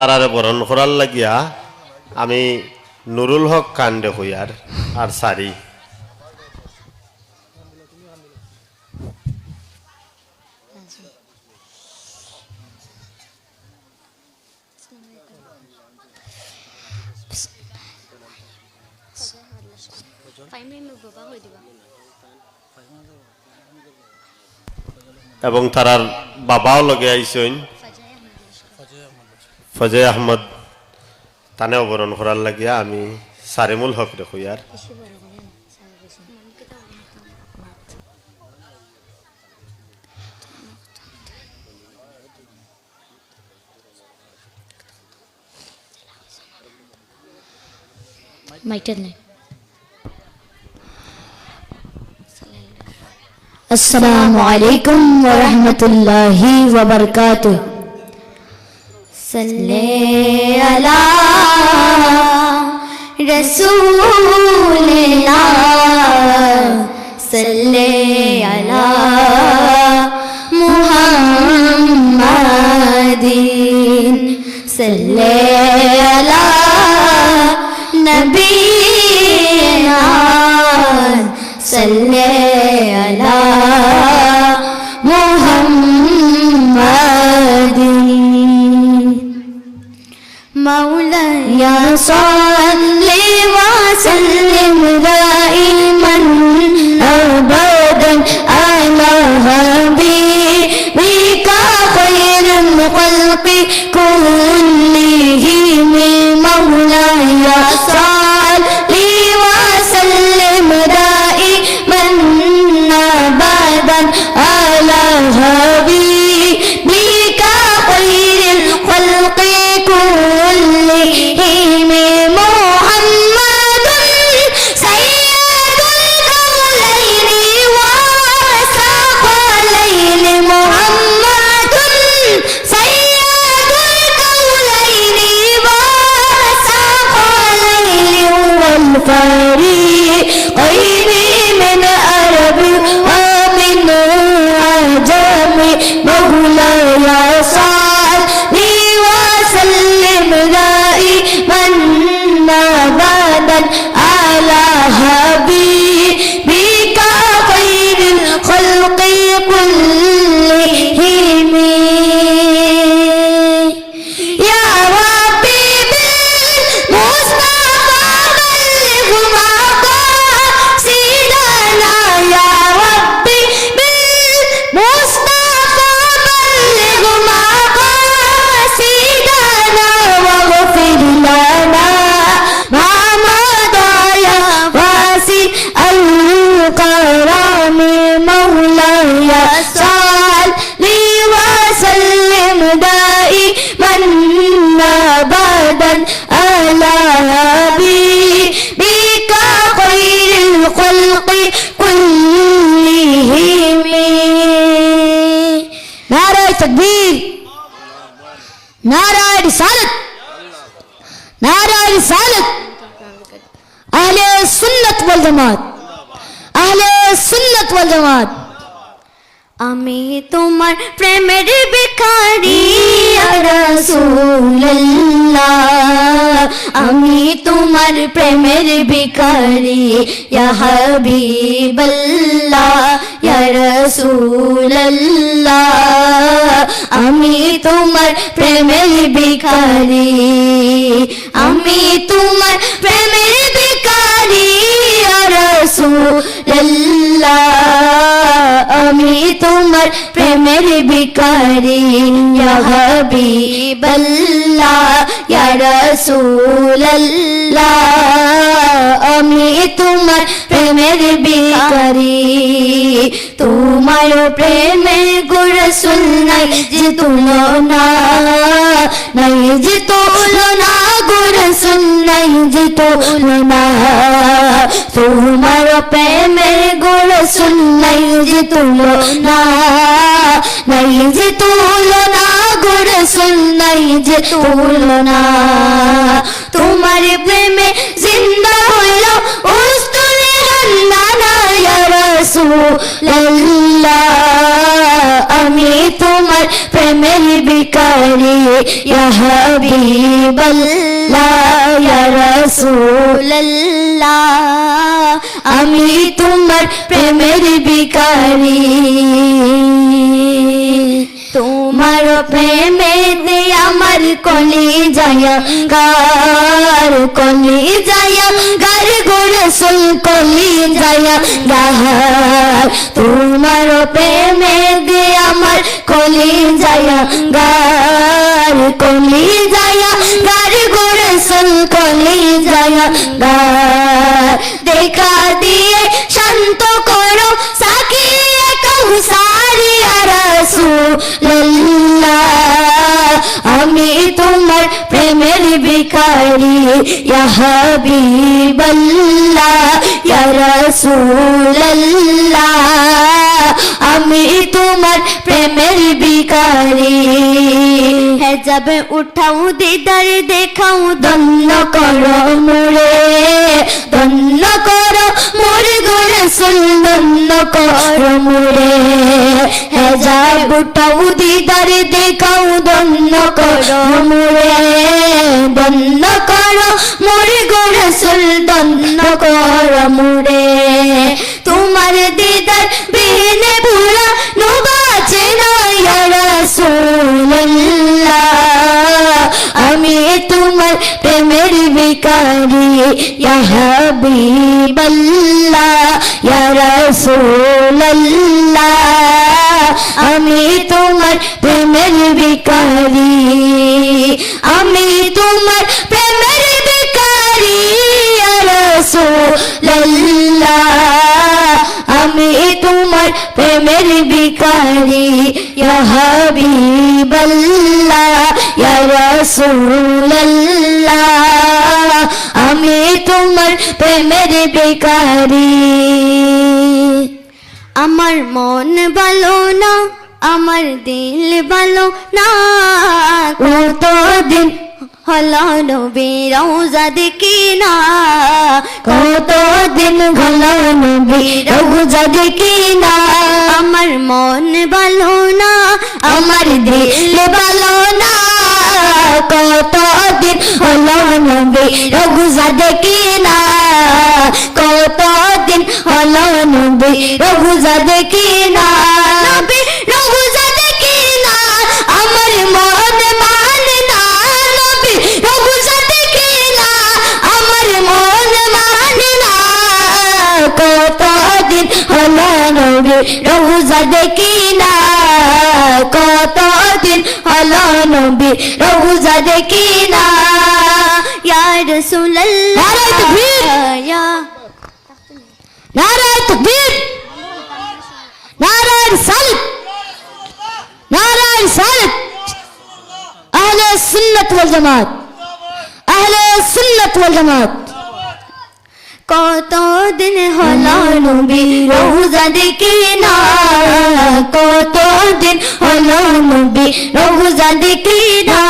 তারারে বরণ করার লাগিয়া আমি নুরুল হক কাণ্ডে হইয়ার আর সারি। এবং তারার বাবাও লগে আইসইন। ফজয় আহমদ, তানে অবরণ করার লাগিয়া আমি সারেমুল হক রেখুই আর মাইটের নেই। আসসালামু আলাইকুম ওয়া রাহমাতুল্লাহি सला रसूल सल्ले अला मुहम्मदीन सल्ले अला नबीना सल्ले अला therapy தக்பீர். நாராயணி சாலத். நாராயணி சாலத். அஹ்லே சுன்னத் வல் ஜமாத். அஹ்லே சுன்னத் வல் ஜமாத். আমি তোমার প্রেমের বেকারি রাসূলুল্লাহ। আমি তোমার প্রেমের বেকারি হাবিবাল্লাহ রাসূলুল্লাহ। আমি তোমার প্রেমের বেকারি আমি তোমার প্রেমের বেকারি রাসূলুল্লাহ। আমি তোমার প্রেমের বিকারি ইয়া হাবিবাল্লাহ আমি তোমার প্রেমের বিকারি তোমার প্রেমে গুরসুল নাই যে তুলনা, নাই যে তুলনা। গুরসুল নাই যে তোমার প্রেমের গুরসুল নাই যে তুলনা নাই যে তুলনা গুরসুল নাই যে তুলনা তোমার প্রেমে জিন্দা হইল ইয়া রাসূলুল্লাহ। আমি তোমার প্রেমের বিকারি ইয়া হাবিবাল্লাহ। রাসূলাল্লাহ, আমি তোমার প্রেমের বিকারি তোমার প্রেমে দে আমার কলি যায় গার কলি যায় গার গোরে সুল কলি যায় গার তোমার প্রেমে দে আমার কলি যায় গার কলি যায় গার কলি যায় দেখা দিয়ে শান্ত করো সাকিয়ে কৌসারিয়া রাসূলুল্লাহ। আমি তোমার প্রেমের বিকারি হাবিবাল্লাহ রাসূলুল্লাহ। আমি তোমার প্রেমের বিকারি হেজাবে উঠাও দিদার দেখাও দন্ন করো মোরে দন্ন করো মোরে গোরে সুল দন্ন করো মোরে। হেজাব উঠাও দিদার দেখাও দন্ন করো মোরে দন্ন করো মোরে গোরে সুল দন্ন করো মোরে। তোমার দিদার বিকারি ইয়া হাবিবাল্লাহ ইয়া রাসূলুল্লাহ আমি তোমার প্রেমের বিকারি আমি তোমার তোমার প্রেমের বিকারি ইয়া হাবিবাল্লাহ ইয়া রাসূলুল্লাহ আমি তোমার প্রেমের বিকারি আমার মন ভালো না আমার দিল ভালো না কতদিন হলো নবী রওজা দেখি না। কতদিন হলো নবী রওজা দেখি না। আমার মন ভালো না, আমার দিল ভালো না। কত কতদিন হলো নবী রওজা দেখি না। কত কতদিন হলো নবী রওজা দেখি না। নবী রওজা দেখি না কতদিন হলো নবী? রওজা দেখি না ইয়া রাসূলুল্লাহ ইয়া নারায় তকবীর। নারায় সালাত। নারায় সালাত। আহলে সুন্নাত ওয়াল জামাত। আহলে সুন্নাত ওয়াল জামাত। কতদিন হলো নবী রোজা দেখি না। কত দিন হলো নবী রোজা দেখি না।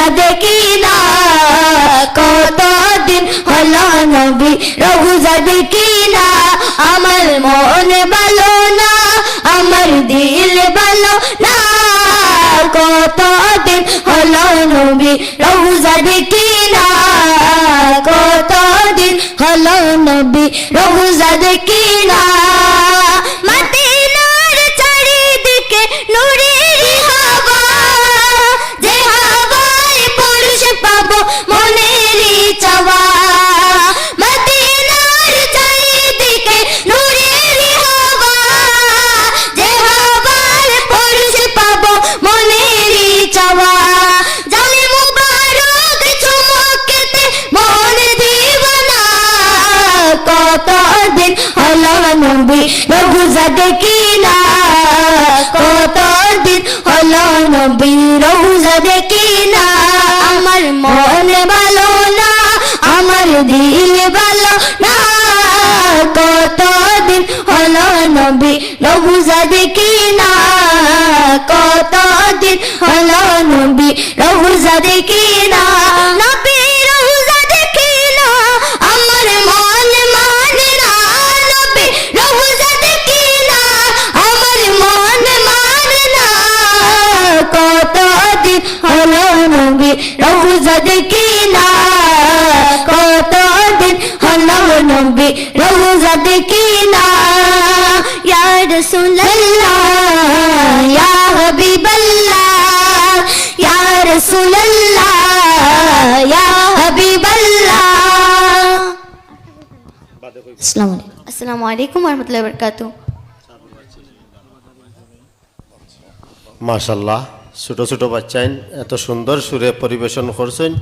রঘুজা দেখি কতদিন হলো নবী রঘুজা দেখি না আমার মন ভালো না, আমার দিল ভালো না। কতদিন হলো নবী রঘুজা দেখি না কতদিন হলো নবী রঘুজা না দিল ভালো না, কতদিন হলো নবী? রোজা দেখি না, কতদিন হলো নবী? রোজা দেখি না, নবী রোজা দেখি না? আমার রোজা দেখি না ইয়া রাসূলুল্লাহ ইয়া হাবিবাল্লাহ ইয়া রাসূলুল্লাহ ইয়া হাবিবাল্লাহ আসসালামু আলাইকুম আসসালামু আলাইকুম ওয়া রাহমাতুল্লাহি ওয়া বারাকাতুহু মাশাল্লাহ ছোট ছোট বাচ্চাইন এত সুন্দর সুরে পরিবেশন করছেন।